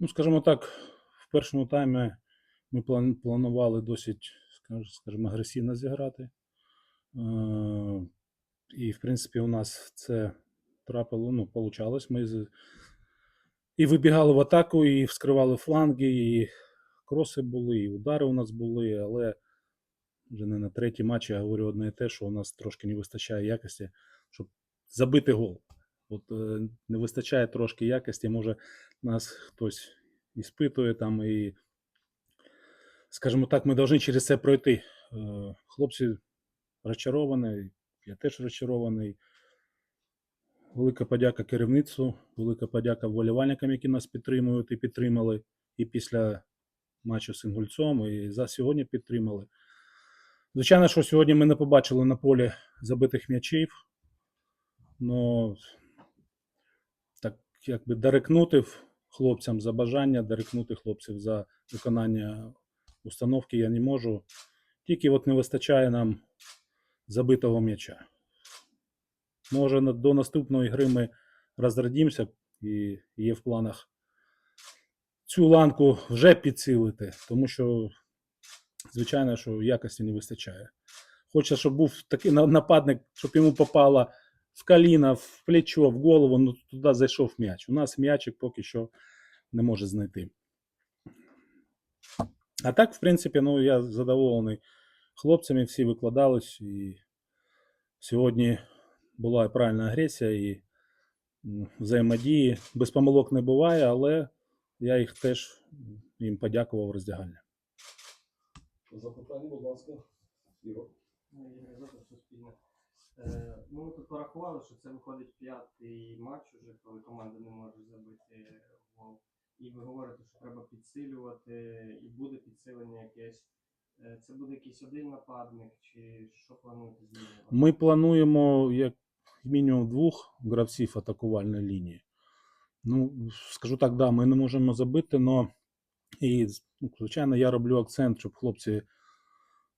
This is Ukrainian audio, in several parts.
Ну, скажімо так, в першому таймі ми планували досить, скажімо, агресивно зіграти. Е, І, в принципі, у нас це трапило, ну, получалось. Ми і вибігали в атаку, і вскривали фланги, і кроси були, і удари у нас були, але вже не на третій матчі я говорю одне і те, що у нас трошки не вистачає якості, щоб забити гол. От е, не вистачає трошки якості, може нас хтось іспитує там і, скажімо так, ми повинні через це пройти. Е, Хлопці розчаровані, я теж розчарований. Велика подяка керівництву, велика подяка вболівальникам, які нас підтримують і підтримали і після матчу з Інгульцом, і за сьогодні підтримали. Звичайно, що сьогодні ми не побачили на полі забитих м'ячів. Но так якби дорекнути хлопцям за бажання, дорекнути хлопців за виконання установки я не можу. Тільки от не вистачає нам забитого м'яча. Може, до наступної гри ми розрадімося і є в планах цю ланку вже підсилити, тому що, звичайно, що якості не вистачає. Хочеться, щоб був такий нападник, щоб йому попало в коліна, в плечо, в голову, ну туди зайшов м'яч. У нас м'ячик поки що не може знайти. А так, в принципі, ну я задоволений хлопцями, всі викладались, і сьогодні була правильна агресія і взаємодії. Без помилок не буває, але я їх теж їм подякував в роздягальні. Запитання, будь ласка, Ігор. Ну, Суспільне. Ну, ми тут порахували, що це виходить п'ятий матч уже, коли команда не може забити гол. І ви говорите, що треба підсилювати, і буде підсилення якесь. Е, Це буде якийсь один нападник, чи що плануєте змінювати? Ми плануємо як мінімум двох гравців атакувальної лінії. Ну, скажу так, да, ми не можемо забити, але і, ну, звичайно, я роблю акцент, щоб хлопці,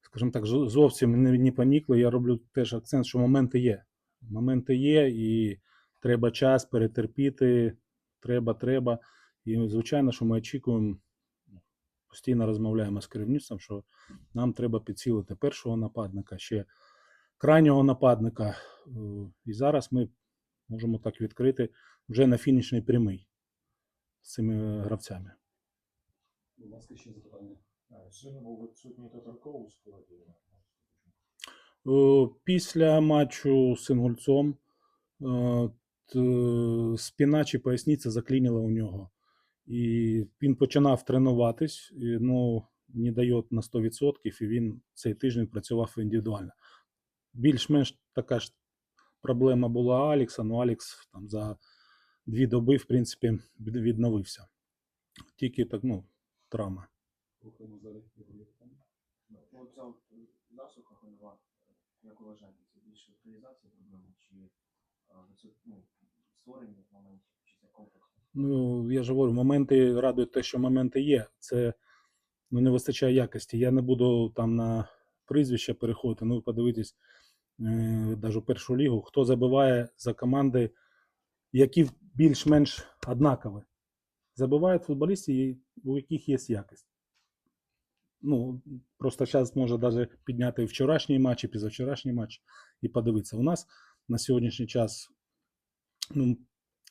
скажімо так, зовсім не, не панікли. Я роблю теж акцент, що моменти є. Моменти є, і треба час перетерпіти. Треба, треба. І, звичайно, що ми очікуємо, постійно розмовляємо з керівництвом, що нам треба підсилити першого нападника, ще крайнього нападника. Е, І зараз ми можемо так відкрити вже на фінішній прямий з цими гравцями. Будь ласка, ще запитання. Е, Після матчу з Інгульцом е, т- спина чи поясниця заклініла у нього. І він починав тренуватись, ну, не дає на 100%, і він цей тиждень працював індивідуально. Більш-менш така ж проблема була Алікса, але Алікс там за дві доби, в принципі, відновився. Тільки так, ну, травма. Рухаємо далі. Ігор, є? Ну, ця от засуха хвильова, як вважаєте, це більше локалізація проблеми, чи а, це, ну, створення моментів, чи це комплексно? Ну, я ж говорю, моменти радують те, що моменти є. Це ну, не вистачає якості. Я не буду там на прізвище переходити. Ну, ви подивитесь, е, першу лігу, хто забиває за команди, які більш-менш однакові. Забивають футболісти, у яких є якість. Ну, просто зараз може навіть підняти вчорашній матч і позавчорашній матч і подивитися. У нас на сьогоднішній час ну,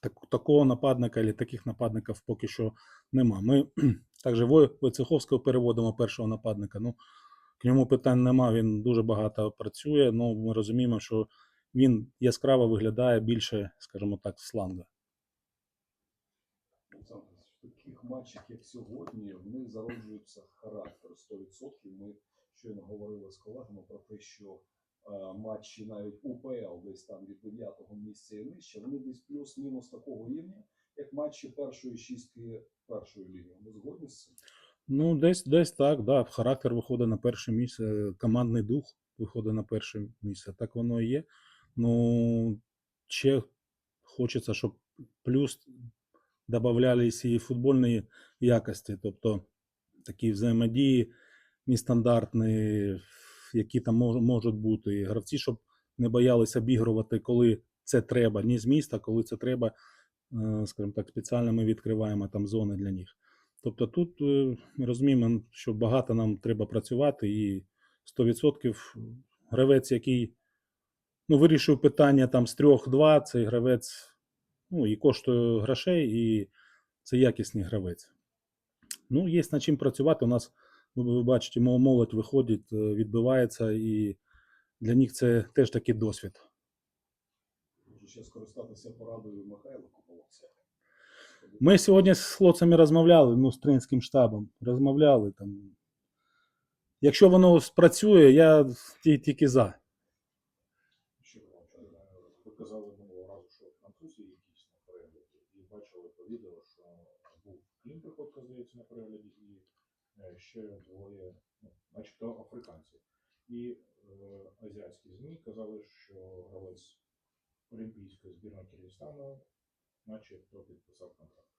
так, такого нападника або таких нападників поки що нема. Ми також Вой- Войцеховського переводимо першого нападника. Ну, к ньому питань нема, він дуже багато працює. Ну, ми розуміємо, що він яскраво виглядає більше, скажімо так, сланга. Олександр, в таких матчах, як сьогодні, в них зароджується характер 100%. Ми щойно говорили з колегами про те, що е, матчі навіть УПЛ, десь там від 9-го місця і нижче, вони десь плюс-мінус такого рівня, як матчі першої шістки першої ліги. Ми згодні з цим? Ну, десь, десь так, да. Характер виходить на перше місце, командний дух виходить на перше місце. Так воно і є. Ну, ще хочеться, щоб плюс додавались і футбольні якості, тобто такі взаємодії нестандартні, які там можуть бути. І гравці, щоб не боялися обігрувати, коли це треба, не з міста, коли це треба е, скажімо так, спеціально ми відкриваємо там зони для них. Тобто тут е, розуміємо, що багато нам треба працювати, і 100% гравець, який ну, вирішив питання там з 3-2, цей гравець ну, і коштує грошей, і це якісний гравець. Ну, є над чим працювати. У нас, ви, ви бачите, молодь виходить, е, відбивається, і для них це теж такий досвід. Можу ще скористатися порадою Михайла Куполовця. Ми сьогодні з хлопцями розмовляли, ну, з тренерським штабом. Розмовляли там. Якщо воно спрацює, я тільки за. Ще е, ви казали минулого разу, що французи є дійсно на перегляді, і бачили по відео, що був Клім Приходько, перегляді, і е, ще двоє, ну, начебто африканців. І е, азіатські ЗМІ казали, що гравець Олімпійської збірної Киргизстану начебто підписав контракт.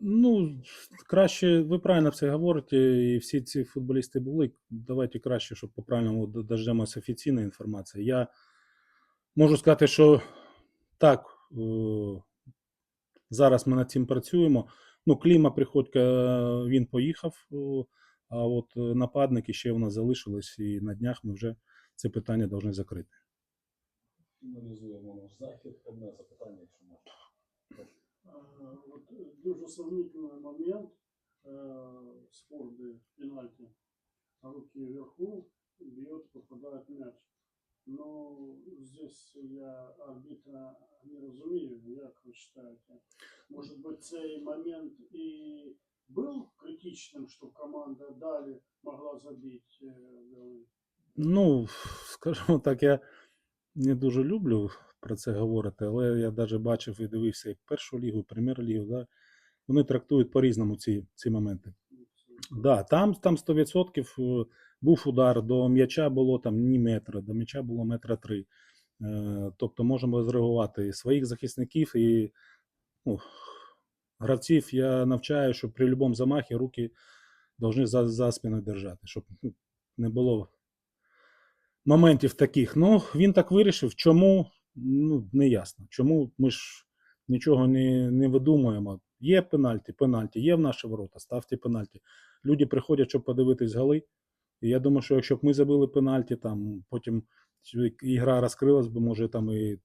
Ну, краще, ви правильно все говорите, і всі ці футболісти були. Давайте краще, щоб по правильному дождемося офіційної інформації. Я можу сказати, що так, е, зараз ми над цим працюємо. Ну, Кліма Приходька, е, він поїхав, е, а от е, нападники ще у нас залишились, і на днях ми вже це питання повинні закрити. Фіналізуємо наш захід. Одне запитання, якщо можна. Е, От дуже сомнительний момент э, спорты пенальти. Руки вверху, бьет, попадает мяч. Но здесь я арбитра не разумею, як ви считаете. Может быть, цей момент і був критичним, що команда далі могла забити е, голи? Ну, скажімо так, я не дуже люблю про це говорити, але я навіть бачив і дивився і першу лігу, і прем'єр-лігу. Да? Вони трактують по-різному ці, ці моменти. Да, там, там 100% був удар, до м'яча було там ні метра, до м'яча було метра три. Е, Тобто можемо зреагувати і своїх захисників, і ну, гравців я навчаю, що при будь-якому замахі руки повинні за, за спиною держати, щоб ну, не було моментів таких. Ну, він так вирішив. Чому? Ну, не ясно. Чому ми ж нічого не, не видумуємо. Є пенальті, пенальті, є в наші ворота, ставте пенальті. Люди приходять, щоб подивитись голи. І я думаю, що якщо б ми забили пенальті, там потім ігра розкрилась би, може там і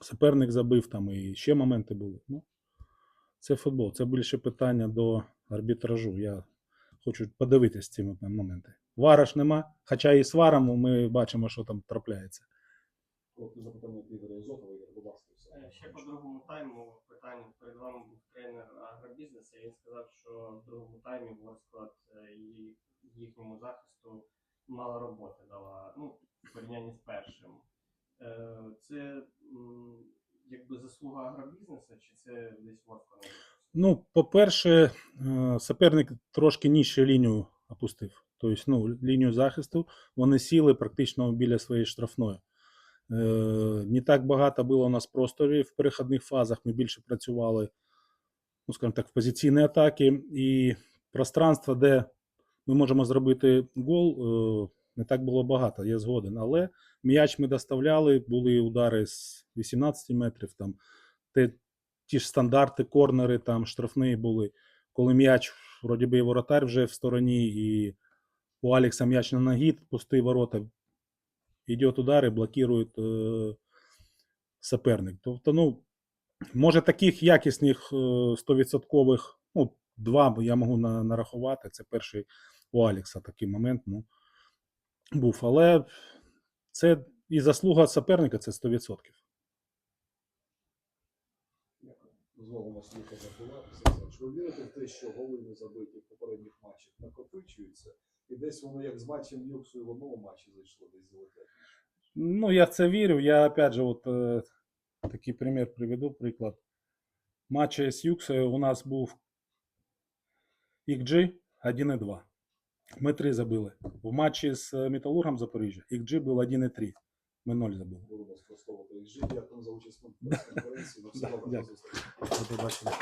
суперник забив, там і ще моменти були. Ну, це футбол. Це більше питання до арбітражу. Я хочу подивитись ці моменти. Вара ж нема, хоча і з варом ми бачимо, що там трапляється. Запитання Ігоря Ізотова. Ігор, будь ласка. Е, Ще по другому тайму питання. Перед вами був тренер агробізнесу, і він сказав, що в другому таймі Ворсклад е, і їхньому захисту мало роботи дала, ну, в порівнянні з першим. Е, Це якби заслуга агробізнесу, чи це десь Ворсклад? Ну, по-перше, е, суперник трошки нижче лінію опустив. Тобто, ну, лінію захисту вони сіли практично біля своєї штрафної. Е, Не так багато було у нас просторів в перехідних фазах. Ми більше працювали, ну, скажімо так, в позиційній атаки. І пространства, де ми можемо зробити гол, е, не так було багато, я згоден. Але м'яч ми доставляли, були удари з 18 метрів, там, те, ті ж стандарти, корнери, там штрафні були. Коли м'яч, вроді би, і воротар вже в стороні, і у Алекса м'яч на ногі, пусті ворота. Йде удар і блокує е, суперник. Тобто, ну, може, таких якісних е, 100%, ну, два я можу на, нарахувати. Це перший у Алекса такий момент. Ну, був. Але це і заслуга суперника, це 100%. Дозволимо слухати Булат. Олександрович, Ви вірите в те, що голи не забиті в попередніх матчах накопичуються, і десь воно як з матчем Юксу в одному матчі зайшло, десь залетять. Ну, я в це вірю. Я опять же, от е, такий примір приведу, приклад. Матчі з Юксою у нас був XG 1,2. Ми 3 забили. В матчі з е, Металургом Запоріжжя XG був 1,3. Ми 0 забили. Будемо спростовувати XG. Дякую за участь в конференції. На добре. До побачення.